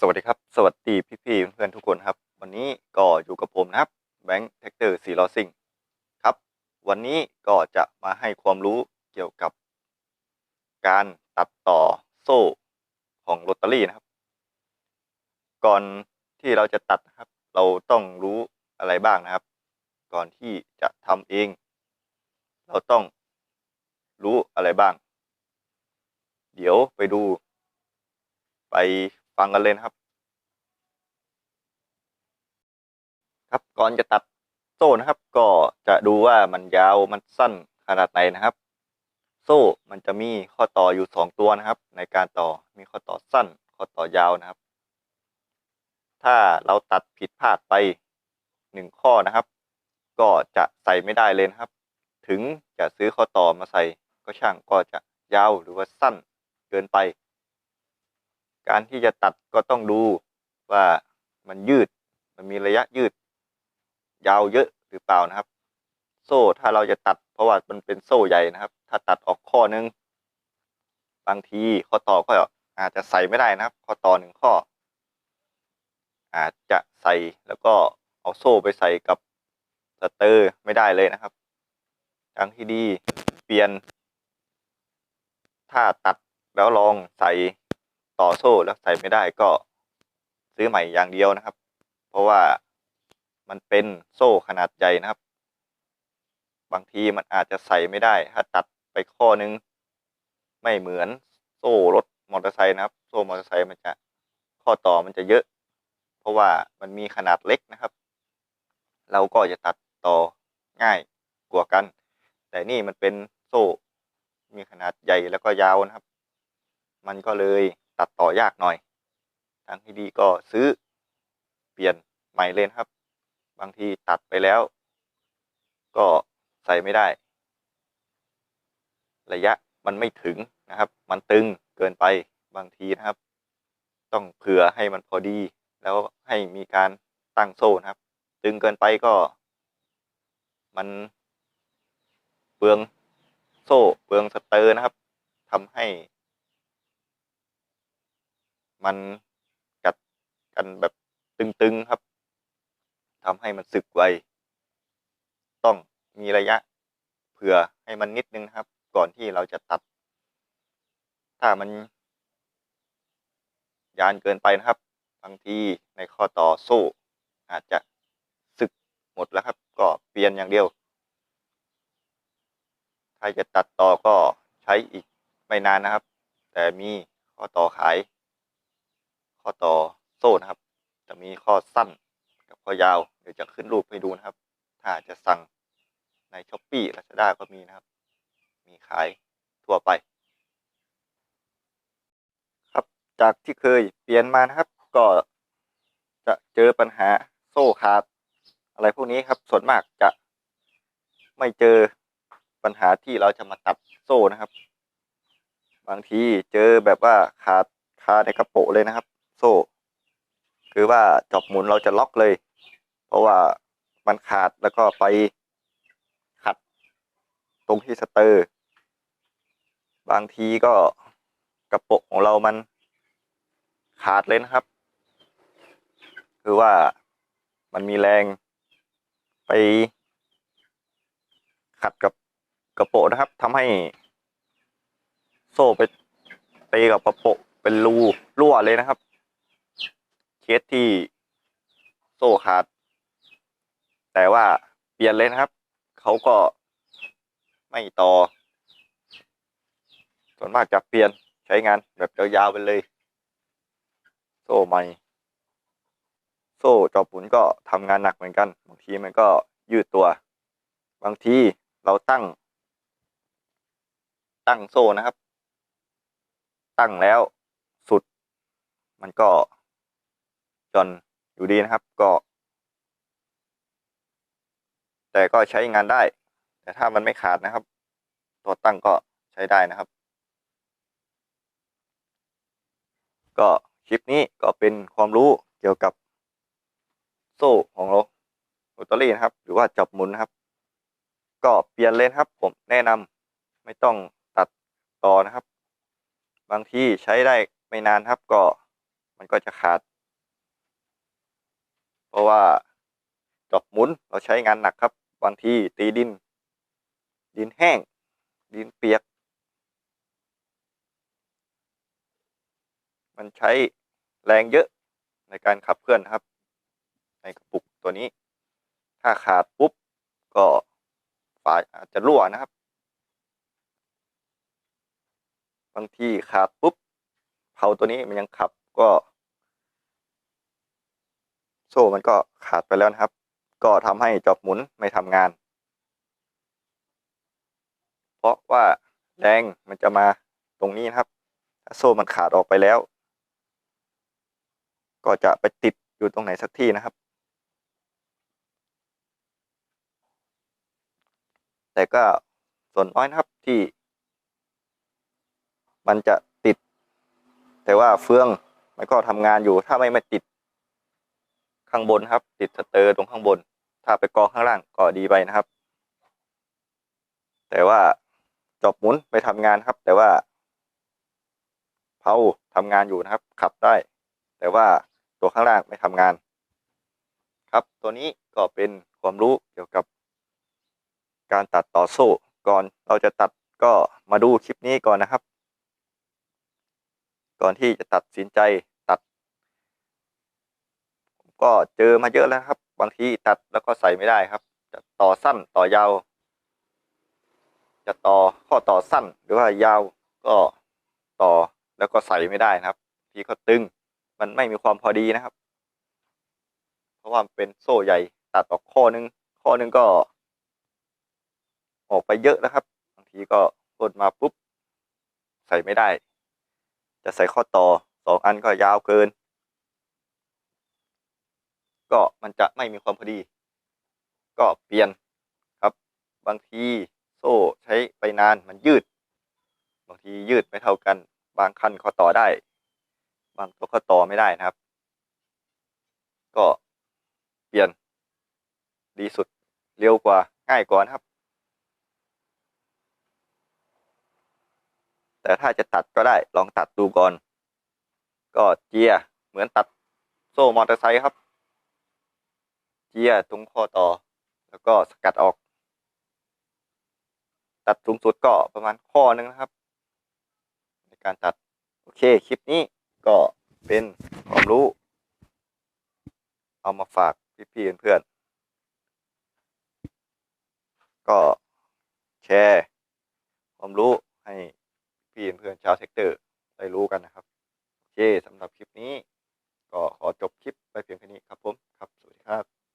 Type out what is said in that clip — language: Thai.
สวัสดีครับ สวัสดีพี่ๆเพื่อนๆทุกคนครับ วันนี้ก็อยู่กับผมนะครับแบงค์แท็กเตอร์สีล้อซิ่งครับ วันนี้ก็จะมาให้ความรู้เกี่ยวกับ การตัดต่อโซ่ของลอตเตอรี่นะครับ ก่อนที่เราจะตัดนะครับ เราต้องรู้อะไรบ้างนะครับ ก่อนที่จะทำเอง เราต้องรู้อะไรบ้าง เดี๋ยวไปดูไป ฟังกันเลยนะครับ ครับก่อนจะตัดโซ่นะครับ ก็จะดูว่ามันยาวมันสั้นขนาดไหนนะครับ โซ่มันจะมีข้อต่ออยู่สองตัวนะครับ ในการต่อมีข้อต่อสั้น ข้อต่อยาวนะครับ ถ้าเราตัดผิดพลาดไปหนึ่งข้อนะครับ ก็จะใส่ไม่ได้เลยนะครับ ถึงจะซื้อข้อต่อมาใส่ก็ช่างก็จะยาวหรือว่าสั้นเกินไป การที่จะตัดก็ต้องดูว่ามันยืด มันมีระยะยืด ยาวเยอะหรือเปล่านะครับ โซ่ถ้าเราจะตัด เพราะว่ามันเป็นโซ่ใหญ่นะครับ ถ้าตัดออกข้อนึง บางทีข้อต่อก็อาจจะใส่ไม่ได้นะครับ ข้อต่อหนึ่งข้อ อาจจะใส่แล้วก็เอาโซ่ไปใส่กับสเตอร์ไม่ได้เลยนะครับทางที่ดีเปลี่ยน ถ้าตัดแล้วลองใส่ ต่อโซ่แล้วใส่ไม่ได้ก็ซื้อใหม่อย่างเดียวนะครับ เพราะว่ามันเป็นโซ่ขนาดใหญ่นะครับ บางทีมันอาจจะใส่ไม่ได้ ถ้าตัดไปข้อนึง ไม่เหมือนโซ่รถมอเตอร์ไซค์นะครับ โซ่มอเตอร์ไซค์มันจะข้อต่อมันจะเยอะ เพราะว่ามันมีขนาดเล็กนะครับ เราก็จะตัดต่อง่ายกว่ากัน แต่นี่มันเป็นโซ่มีขนาดใหญ่แล้วก็ยาวนะครับ มันก็เลย ตัดต่อยากหน่อย ทางที่ดีก็ซื้อเปลี่ยนใหม่เลยนครับ บางทีตัดไปแล้ว ก็ใส่ไม่ได้ ระยะมันไม่ถึงนะครับ มันตึงเกินไปบางทีนะครับ ต้องเผื่อให้มันพอดี แล้วให้มีการตั้งโซ่นะครับ ตึงเกินไปก็ มันเปลืองโซ่เปลืองสเตอร์นะครับทำให้ มันกัดกันแบบตึงๆครับทำให้มันสึกไว ต้องมีระยะเผื่อให้มันนิดนึงครับ ก่อนที่เราจะตัด ถ้ามัน ยานเกินไปนะครับบางทีในข้อต่อโซ่อาจจะสึกหมดแล้วครับ ก็เปลี่ยนอย่างเดียว ถ้าจะตัดต่อก็ใช้อีกไม่นานนะครับ แต่มีข้อต่อขาย ข้อต่อโซ่นะครับ จะมีข้อสั้นกับข้อยาว เดี๋ยวจะขึ้นรูปให้ดูนะครับ ถ้าจะสั่งในช้อปปี้ลาซาด้าก็มีนะครับ มีขายทั่วไป ครับจากที่เคยเปลี่ยนมานะครับ ก็จะเจอปัญหาโซ่ขาด อะไรพวกนี้ครับ ส่วนมากจะไม่เจอปัญหาที่เราจะมาตัดโซ่นะครับ บางทีเจอแบบว่าขาดคาในกระโปะเลยนะครับ โซ่ คือว่าจอบหมุนเราจะล็อกเลย เพราะว่ามันขาดแล้วก็ไปขัดตรงที่สเตอร์ บางทีก็กระโปะของเรามันขาดเลยนะครับ คือว่ามันมีแรงไปขัดกับกระโปะนะครับทำให้โซ่ไปตีกับกระโปะเป็นรูรั่วเลยนะครับ เคสที่โซ่ขาด แต่ว่าเปลี่ยนเลยนะครับ เขาก็ไม่ต่อ ส่วนมากจะเปลี่ยนใช้งานแบบยาวๆไปเลย โซ่ใหม่ โซ่จอบหมุนก็ทำงานหนักเหมือนกัน บางทีมันก็ยืดตัว บางทีเราตั้ง ตั้งโซ่นะครับ ตั้งแล้วสุด มันก็ จนอยู่ดีนะครับก็ แต่ก็ใช้งานได้ แต่ถ้ามันไม่ขาดนะครับ ตัวตั้งก็ใช้ได้นะครับ ก็คลิปนี้ก็เป็นความรู้เกี่ยวกับโซ่ของเราลอตเตอรี่นะครับ หรือว่าจับหมุนนะครับ ก็เปลี่ยนเลนครับ ผมแนะนำไม่ต้องตัดต่อนะครับ บางทีใช้ได้ไม่นานครับก็มันก็จะขาด ราะว่าจอบหมุนเราใช้งานหนักครับ บางทีตีดิน ดินแห้ง ดินเปียก มันใช้แรงเยอะในการขับเคลื่อนครับ ในกระปุกตัวนี้ ถ้าขาดปุ๊บ ก็ฝาอาจจะรั่วนะครับ บางทีขาดปุ๊บเผาตัวนี้มันยังขับก็ โซ่มันก็ขาดไปแล้วนะครับ ก็ทำให้จอบหมุนไม่ทำงาน เพราะว่าแรงมันจะมาตรงนี้นะครับ ถ้าโซ่มันขาดออกไปแล้ว ก็จะไปติดอยู่ตรงไหนสักที่นะครับ แต่ก็ส่วนน้อยนะครับที่ มันจะติด แต่ว่าเฟืองมันก็ทำงานอยู่ถ้าไม่มาติด ข้างบนครับ ติดสเตอร์ตรงข้างบน ถ้าไปกองข้างล่างก็ดีไปนะครับ แต่ว่าจอบหมุนไปทำงานครับ แต่ว่าเผาทำงานอยู่นะครับ ขับได้ แต่ว่าตัวข้างล่างไม่ทำงาน ครับตัวนี้ก็เป็นความรู้เกี่ยวกับ การตัดต่อโซ่ก่อนเราจะตัดก็มาดูคลิปนี้ก่อนนะครับ ก่อนที่จะตัดสินใจตัดผม ก็เจอมาเยอะแล้วครับ บางทีตัดแล้วก็ใส่ไม่ได้ครับ จะต่อสั้นต่อยาว จะต่อข้อต่อสั้นหรือว่ายาวก็ต่อแล้วก็ใส่ไม่ได้นะครับ ที่เขาตึงมันไม่มีความพอดีนะครับ เพราะว่ามเป็นโซ่ใหญ่ตัดออกข้อนึง ข้อนึงก็ ออกไปเยอะนะครับบางทีก็กดมาปุ๊บ ใส่ไม่ได้ จะใส่ข้อต่อสองอันก็ยาวเกิน ก็มันจะไม่มีความพอดี ก็เปลี่ยนครับ บางทีโซ่ใช้ไปนานมันยืด บางทียืดไม่เท่ากัน บางคันข้อต่อได้ บางตัวข้อต่อไม่ได้นะครับ ก็เปลี่ยน ดีสุดเร็วกว่าง่ายกว่านะครับ แต่ถ้าจะตัดก็ได้ลองตัดดูก่อน ก็เจียเหมือนตัดโซ่มอเตอร์ไซค์ครับ เจียตรงข้อต่อ แล้วก็สกัดออก ตัดสูงสุดก็ประมาณข้อหนึงนะครับ ในการตัด โอเค คลิปนี้ก็เป็นความรู้ เอามาฝากพี่ๆเพื่อนๆก็แชร์ความรู้ให้พี่เพื่อนชาวเซกเตอร์ได้รู้กันนะครับ โอเคสำหรับคลิปนี้ ก็ขอจบคลิปไปเพียงแค่นี้ครับผม ครับ สวัสดีครับ